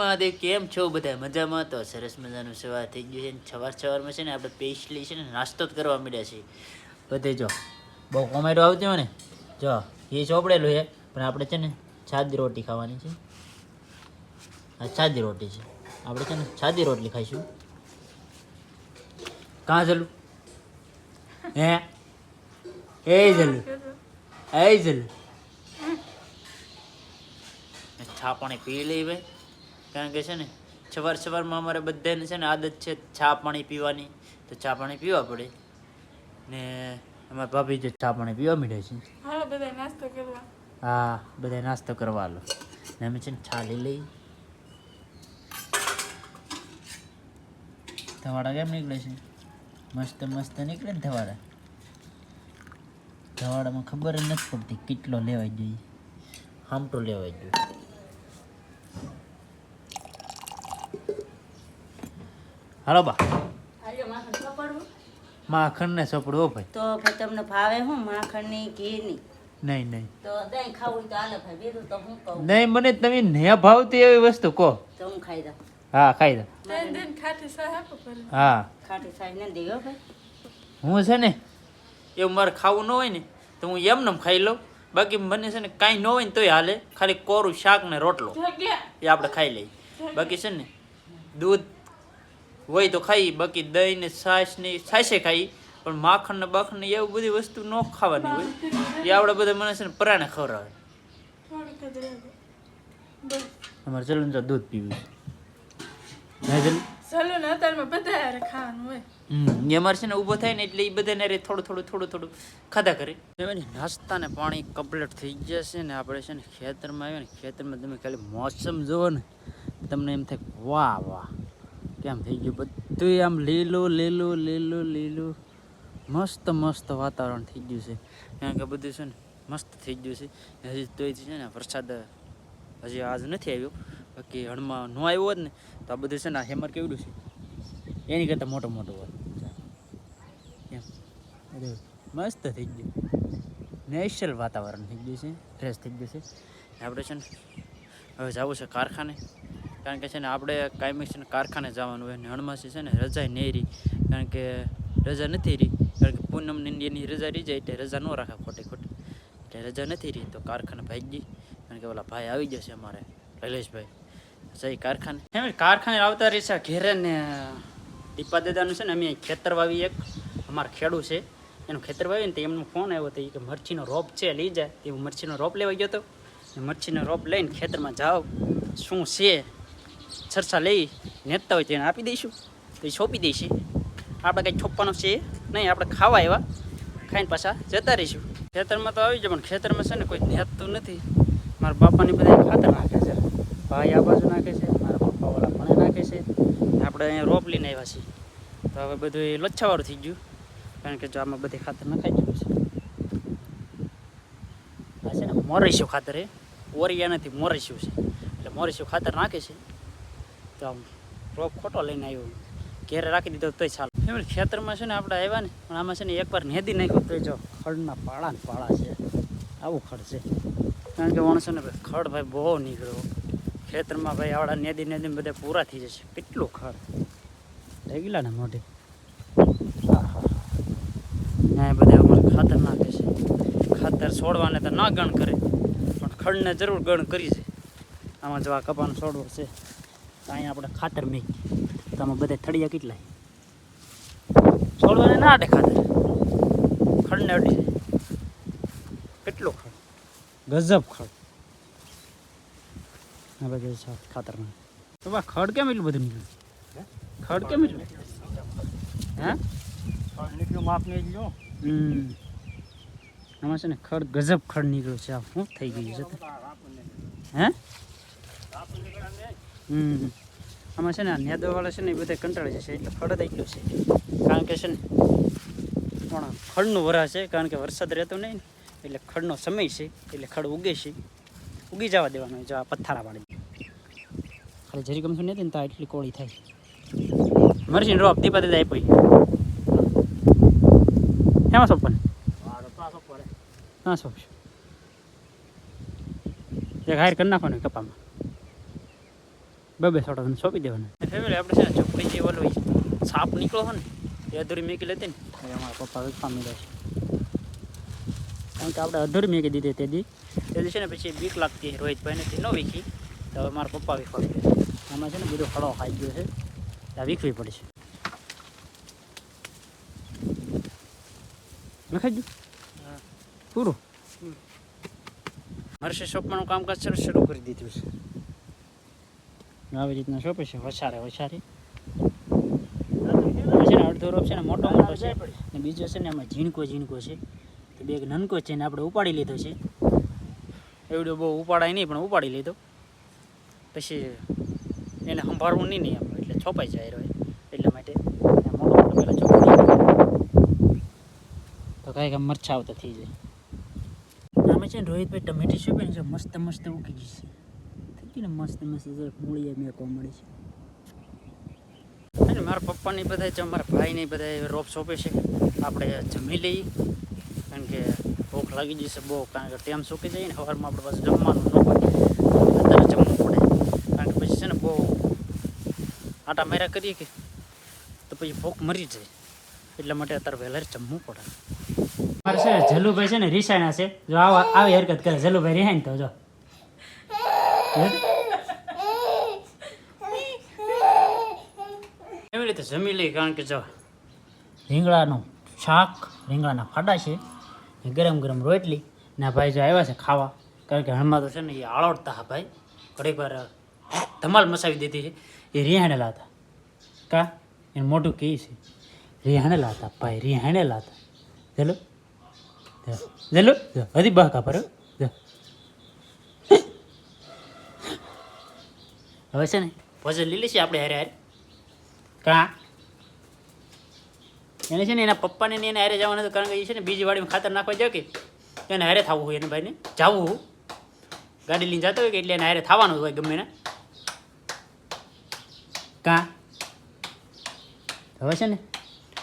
મહાદેવ કેમ છો બધા? મજામાં? તો સરસ મજાનું સવાર થઈ ગયું છે સવાર સવારમાં છે ને આપણે પેસ્ટલી છે ને નાસ્તો જ કરવા માંડ્યા છીએ. બધે જો બહુ કોમેડો આવતી હોય ને જો એ ચોપડેલું છે પણ આપણે છે ને સાદી રોટી ખાવાની છે. આ સાદી રોટી છે. આપણે છે ને સાદી રોટલી ખાઈશું. કાં જલું? હે? એ જલું. એ જલું. ચા પાણી પી લઈ ભાઈ. કારણ કે છે ને સવાર સવારમાં અમારે બધાને છે ને આદત છે ચા પાણી પીવાની તો ચા પાણી પીવા પડે. ને અમારા ભાભી જે ચા પાણી પીવા મીડે છે. હા બધા નાસ્તો કરવા લો ને અમે છે ને ચા લઈ લઈ ધવાડા કેમ નીકળે છે? મસ્ત મસ્ત નીકળે ને ધવાડા? ધવાડામાં ખબર જ નથી પડતી કેટલો લેવાય જોઈએ. હામટો લેવાય જોઈએ. હાલો બા. માખણ માખણ ને સપડવો ભાઈ. તો ભાઈ તમને ભાવે હું માખણની ઘીની? નહીં નહીં. તો દહીં ખાવું તો આલે ભાઈ બીજું તો હું કહું? નહીં મને તમે ને ભાવતી એવી વસ્તુ કહો. તો હું ખાઈ દઉં. હા ખાઈ દઉં ત્રણ દિન ખાટી સહ આપો પર હા. ખાટી સાહેબ ને દેવો ભાઈ. હું છે ને એવું મારે ખાવું ન હોય ને તો હું એમને ખાઈ લઉં. બાકી મને છે ને કાંઈ ન હોય ને તોય હાલે. ખાલી કોરું શાક ને રોટલો. એ આપણે ખાઈ લઈએ. બાકી છે ને દૂધ હોય તો ખાઈ બાકી દહીં ને છાશ ને છાશે ખાઈ પણ માખણ ને બાખણ ને એવું બધી વસ્તુ ન ખાવાની હોય. એ આપણે બધા મને છે ને પરાણે ખવડાવે. થોડીક જ રહે બસ અમારે ચલો ને તો દૂધ પીવું છે. અત્યારમાં બધા ખાવાનું હોય. હમ અમારે છે ને ઊભો થાય ને એટલે એ બધાને રે થોડું થોડું થોડું થોડું ખાધા કરે. ને નાસ્તા ને પાણી કમ્પ્લીટ થઈ ગયા છે ને આપણે છે ને ખેતરમાં આવ્યા ને ખેતરમાં તમે ખાલી મોસમ જુઓ ને તમને એમ થાય વાહ વાહ. કેમ થઈ ગયું? બધું આમ લીલું લીલું લીલું લીલું. મસ્ત મસ્ત વાતાવરણ થઈ ગયું છે. કારણ કે બધું છે ને મસ્ત થઈ ગયું છે. હજી તોય છે ને વરસાદ હજી આજ નથી આવ્યો. બાકી હણમાં ન આવ્યો હોત ને તો આ બધું છે ને આ હેમર કેવડું છે? એની કરતાં મોટો મોટો હોય. એમ મસ્ત થઈ ગયું. નેચરલ વાતાવરણ થઈ ગયું છે. ફ્રેશ થઈ ગયું છે. આપણે છે ને હવે જવું છે કારખાને. કારણ કે છે ને આપણે કાયમી છે ને કારખાને જવાનું હોય ને હણમાસી છે ને રજા નહીં રહી, કારણ કે રજા નથી રહી, કારણ કે પૂનમ ઇન્ડિયાની રજા રહી જાય એટલે રજા ન રાખે ખોટી ખોટી. એટલે રજા નથી રહી તો કારખાને ભાગી કારણ કે ઓલા ભાઈ આવી જશે અમારે કૈલેશભાઈ જઈ કારખાને? કારખાને આવતા રહેશે ઘેરે ને દીપા દાદાનું છે ને અમે ખેતર વાવી એક અમારા ખેડૂ છે, એનું ખેતર વાવીને તો એમનો ફોન આવ્યો હતો કે મરચીનો રોપ છે, લઈ જાય તે હું મરચીનો રોપ લેવા ગયો હતો મરછીનો રોપ લઈને ખેતરમાં જાઓ શું છે? સરસા લઈ નેતા હોય તો એને આપી દઈશું. તો એ સોંપી દઈશું. આપણે કંઈ છોપવાનું છે નહીં, આપણે ખાવા એવા ખાઈને પાછા જતા રહીશું. ખેતરમાં તો આવી જાય, પણ ખેતરમાં છે ને કોઈ નેતું નથી. મારા બાપાની બધા ખાતર નાખે છે. ભાઈ આ બાજુ નાખે છે, મારા પપ્પાવાળા પણ નાખે છે. આપણે અહીંયા રોપ લઈને આવ્યા છીએ. તો હવે બધું એ લચ્છાવાળું થઈ ગયું. કારણ કે જો આમાં બધી ખાતર નખાઈ ગયું છે. આ છે ખાતર એ. ઓરિયા નથી મોરેશિયું છે. એટલે મોરેશિયું ખાતર નાખે છે. તો આમ રોપ ખોટો લઈને આવ્યો. ઘેરે રાખી દીધો તોય ચાલો. એમ ખેતરમાં છે ને આપણે આવ્યા ને, પણ આમાં છે ને એકવાર નેદી નાખ્યું તોય જો ખડના પાળા ને પાળા છે. આવું ખડ છે. કારણ કે વણસો ને ખડ ભાઈ બહુ નીકળ્યો. ખેતરમાં ભાઈ આવડા નેદી નેદી બધા પૂરા થઈ જશે. કેટલું ખડ? લઈ ગયેલા ને મોઢે. ને બધા અમારે ખાતર નાખે છે. ખાતર છોડવાને તો ના ગણ કરે. પણ ખડને જરૂર ગણ કરી છે. આમાં જો આ કપાનો છોડવો છે. તો અહીંયા આપણે ખાતર મેં તમે બધા થળિયા કેટલા છોડવાને ના દે ખાતર. ખડને અડી જાય કેટલો ખડ? ગજબ ખડ. બધું છે ખાતર ના તો બા ખડ કેમ એટલું બધું નીકળ્યું ખડ કેમ એટલું? હે? નીકળ્યું માપ નહીં લ્યો. આમાં છે ને ખડ ગજબ ખડ નીકળ્યું છે. આ શું થઈ ગયું છે? હે? હમ. આમાં છે ને નેદવાવાળા છે ને એ બધા કંટાળી જશે એટલે ખડ એટલું છે. કારણ કે છે ને પણ ખડનું વરા છે કારણ કે વરસાદ રહેતો નહીં ને એટલે ખડનો સમય છે એટલે ખડ ઉગે છે. ઉગી જવા દેવાનું જો આ પથ્થારા પાડી ખાલી જરી ગમશું નથી ને તો એટલી કોળી થાય. મરસી રોપ દીપા દીધા આપી એમાં સોપન ના. સોંપશું. એક હાયર કરી નાખવાનું કપામાં. બે બે સોટા સોંપી દેવાના. ફેમિલી આપણે છે ને ચોપડી જે ઓલો સાપ નીકળો હોય ને એ અધૂરી મેકી લેતી ને. અમારા પપ્પા વેચવા લે છે. કારણ કે આપણે અધૂરી મેકી દીધી તે દી. તે દી છે ને પછી બીક લાગતી રોહિતભાઈને તે ન વીખી. તો હવે મારા પપ્પા વીખવા આમાં છે ને બધો ખડો ખાઈ ગયો છે. ત્યાં વીખવી પડશે ખાઈ ગયું? પૂરું? હર્ષે શોપમાંનું કામકાજ શરૂ કરી દીધું છે. આવી રીતના શોપે છે વસારે વસારે. છે અડધો રોપ છે ને મોટો મોટો છે. ને બીજો છે ને એમાં ઝીણકો ઝીણકો છે. તો બે નનકો છે ને આપણે ઉપાડી લીધો છે. એવડો બહુ ઉપાડાય નહીં, પણ ઉપાડી લીધો. પછી એને સંભાળવું નહીં નહીં આપણે, એટલે છોપાઈ જાય રહ્યો એટલા માટે. તો કાંઈક મરછા આવતા થઈ જાય. આમાં છે ને રોહિતભાઈ ટમેટી શોપે ને મસ્ત મસ્ત ઉગી ગઈ છે. થઈ ગઈ ને મસ્ત મસ્ત જો મૂળીએ મેકો મળી છે અને મારા પપ્પાની બધા છે મારા ભાઈને બધા રોપ સોંપે છે. આપણે જમી લઈએ, કારણ કે ભૂખ લાગી જશે બહુ, કારણ કે ટેમ સૂકી જાય ને, સવારમાં આપણે પાસે જમવાનું હોય, અત્યારે જમવું પડે. કારણ કે પછી છે ને બહુ આટા મેરા કરીએ કે, તો પછી ભૂખ મરી જાય. એટલા માટે અત્યારે વહેલા જમવું પડે. મારે છે જલુભાઈ છે ને રિસાયના છે. જો આવા આવી હરકત કરે, જલુભાઈ રિહાય ને તો જો? રીતે જમી લઈ કારણ કે જો રીંગણાનું શાક, રીંગણાના ફાડા છે ગરમ ગરમ રોટલી, ને ભાઈ જો આવ્યા છે ખાવા, કારણ કે હમણાં તો છે ને એ આળોડતા હા ભાઈ. ઘડીક વાર ધમાલ મસાવી દીધી છે. એ રિહાણેલા હતા. કા? એને મોટું કહે છે, રિહાણેલા હતા ભાઈ, રિહાણેલા હતા. ચલો ચલો હજી બહકા પર હવે છે ને ભોજન લીલી છે આપણે હારે હારે. કા? એને છે ને એના પપ્પાને ને એને હારે જવાનું હતું કારણ કે એ છે ને બીજી વાડીમાં ખાતર નાખવા જાય કે એને હારે થવું હોય એને ભાઈને. જવું હોય ગાડી લઈને જતો હોય કે એટલે એને હારે થવાનું હોય ગમે ને. કા? હવે છે ને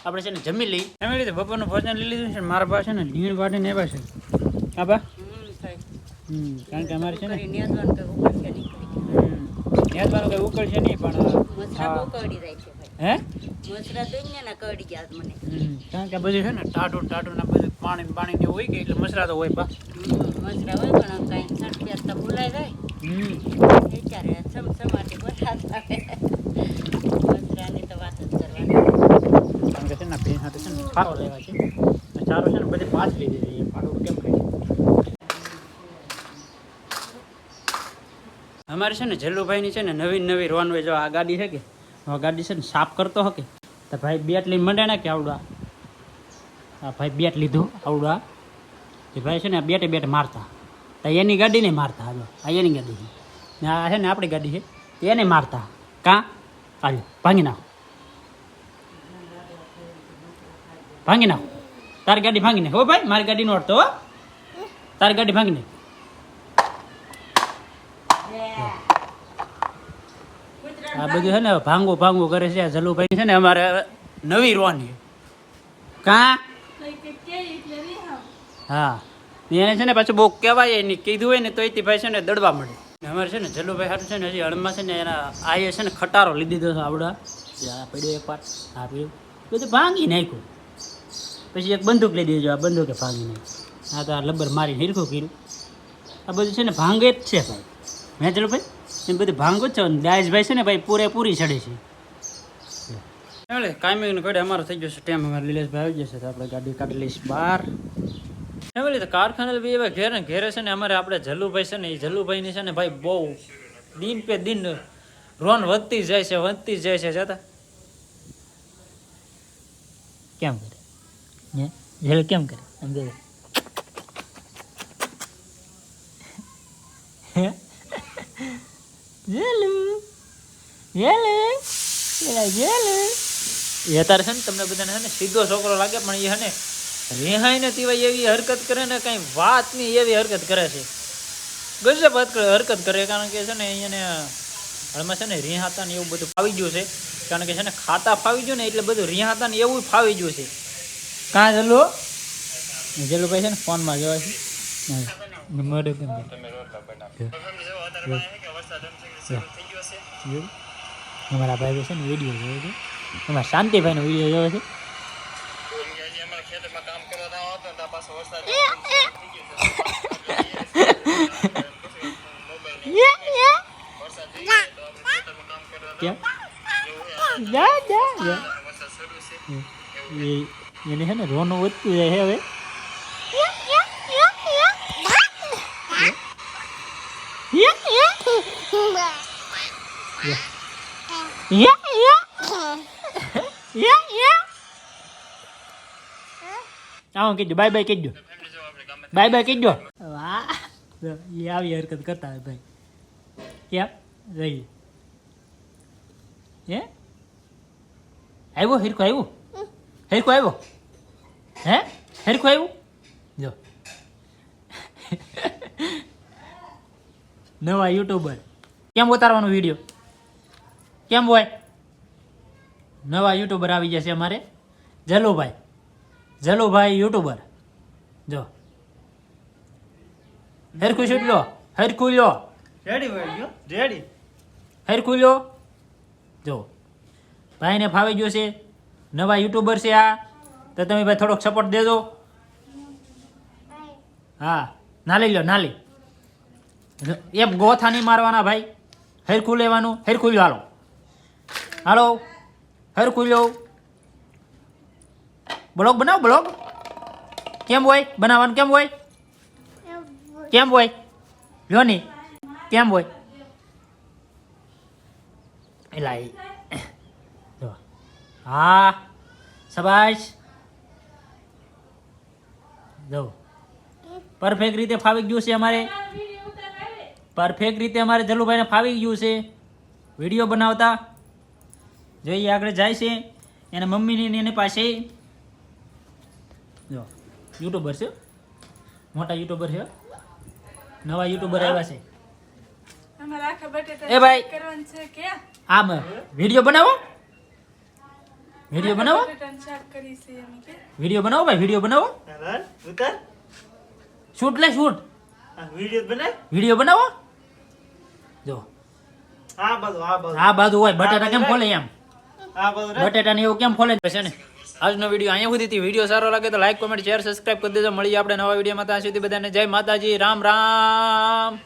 આપણે છે ને જમી લઈ એવી રીતે બપોરનું ભોજન લઈ લીધું છે ને મારા પાસે ને લીણ વાટીને એવા છે. હા બા? હમ, થાય. હમ કારણ કે અમારે છે ને કંઈ ઉકળશે નહીં. પણ હા. જાય છે. હે? મસરા દઈને ને ના કરડી ગયા મને કારણ કે બધું છે ને ટાટું ટાટું ને બધું પાણી પાણી ને હોય કે એટલે મસરા તો હોય પા મસરા હોય પણ કાંઈ સટ તો ભૂલાઈ જાય. હમ. વિચારે સમસમાટી વરસાદ આવે મસરાની તો વાત જ કરવાની. કારણ કે છે ને ભેંસ હાટુ છે ને ફારો લેવા છે. ને ચારો છે ને બધી પાછ લીધી છે એ ફારો કેમ કરી અમારે છે ને જલ્લુભાઈની છે ને નવી નવી રોનવે જો આ ગાડી છે કે? આ ગાડી છે ને, સાફ કરતો હકે? તો ભાઈ બેટ લઈને મંડે ને કે આવડું આ ભાઈ બેટ લીધું આવડું આ એ ભાઈ છે ને બેટે બેટ મારતા. તો એની ગાડી નહીં મારતા હાલો. આ એની ગાડી છે. ને આ છે ને આપણી ગાડી છે. એને મારતા. કાં? હાલો, ભાંગી નાખો. ભાંગી નાખો. તારી ગાડી ભાંગી નાખ. હો ભાઈ, મારી ગાડી નો અડતો હો. તારી ગાડી ભાંગી નાખ. આ બધું છે ને ભાંગો ભાંગો કરે છે. આ જલુભાઈ છે ને અમારે નવી રોની. કા. હા. એને છે ને પાછું બહુ કહેવાય એની કીધું હોય ને તો એથી ભાઈ છે ને દડવા મળે. અમારે છે ને જલુભાઈ હાટું છે ને હજી હળમાં છે ને એના આયે છે ને ખટારો લીધી છે આવડા. પડ્યો એક વાર. આ પડ્યું બધું ભાંગી નાખ્યું. પછી એક બંદૂક લઈ દેજો આ બંદૂકે ભાંગી નાખ્યું. આ તો આ લબર મારી હિરખું કર્યું. આ બધું છે ને ભાંગે જ છે ભાઈ. મેં જલુભાઈ? એ બધી ભાંગું છે. દાયજભાઈ છે ને ભાઈ પૂરેપૂરી ચડે છે. એટલે કાયમી ઘડે અમારો થઈ ગયો છે ટાઈમ અમારે લીલેશભાઈ આવી જશે તો આપણે ગાડી કાઢી લઈશ બહાર. ફેમિલી તો કારખાને બી એવા ઘેરે ને ઘેરે છે ને અમારે આપણે જલ્લુભાઈ છે ને એ જલ્લુભાઈની છે ને ભાઈ બહુ દિન પે દિન રોન વધતી જ જાય છે વધતી જ જાય છે જતા. કેમ કરે? હે? કેમ કરે? સમજે કે એ તારે છે ને તમને બધાને છે ને સીધો છોકરો લાગે પણ એ છે ને રિહાઈ ને તીવાય એવી હરકત કરે ને કઈ વાત નહીં એવી હરકત કરે છે. ગજબ હરકત હરકત કરે કારણ કે છે ને એને હાલમાં છે ને રિહાતા ને એવું બધું ફાવી ગયું છે. કારણ કે છે ને ખાતા ફાવી ગયું ને એટલે બધું રિહાતા ને એવું ફાવી ગયું છે. કાં જલ્લો? જલ્લુભાઈ છે ને ફોનમાં જોવા છે. છે? અમારા ભાઈ છે ને વીડિયો જોયો છે. એમાં શાંતિભાઈનો વીડિયો જોયો છે. કેમ જા જા જા. એ એને છે ને રોનું વધતું જાય છે હવે. આવો કીધું બાય બાય કીધું બાય બાય કીધું વાહ એ આવી હરકત કરતા હોય ભાઈ કેમ રહી હે આવ્યો હિરકો આવ્યો હિરકો આવ્યો હે હિરકો આવ્યો જો નવા યુટ્યુબર કેમ ઉતારવાનો વીડિયો કેમ હોય? નવા યુટ્યુબર આવી જશે અમારે. જલુભાઈ. જલુભાઈ યુટ્યુબર જો. હરખું શૂટ લો. હરખું લો. રેડી ભાઈ રેડી હરખું લો. જો. ભાઈને ફાવી ગયો છે. નવા યુટ્યુબર છે આ. તો તમે ભાઈ થોડોક સપોર્ટ દેજો. હા. નાલી લો નાલી. એમ ગોથા નહીં મારવાના ભાઈ. હરખું લેવાનું. હરખું લો હાલો. હાલો, હર લો બ્લોગ બનાવો, બ્લોગ. કેમ હોય? બનાવવાનું કેમ હોય? કેમ હોય? જો ને. કેમ હોય? એલા જો. હા સબાશ જો. પરફેક્ટ રીતે ફાવી ગયું છે અમારે. પરફેક્ટ રીતે અમારે જલુભાઈને ફાવી ગયું છે. વીડિયો બનાવતા. જોઈએ આગળ જાય છે એના મમ્મીની ને એની પાસે. જો યુટ્યુબર છે. મોટા યુટ્યુબર છે. નવા યુટ્યુબર આવ્યા છે. અમારે એ ભાઈ. હા વીડિયો બનાવો. વીડિયો બનાવો. વીડિયો બનાવો ભાઈ વીડિયો બનાવો. શૂટ લે શૂટ. વીડિયો વીડિયો બનાવો. જો. આ બાજુ આ બાજુ. હોય બટાટા કેમ ખોલે એમ? બટેટા એવું કેમ ફોલે છે ને? આજનો વીડિયો અહીંયા સુધી વીડિયો સારો લાગે તો લાઈક કોમેન્ટ શેર સબસ્ક્રાઇબ કરી દેજો. મળીએ આપણે નવા વિડીયોમાં. ત્યાં સુધી બધાને જય માતાજી. રામ રામ.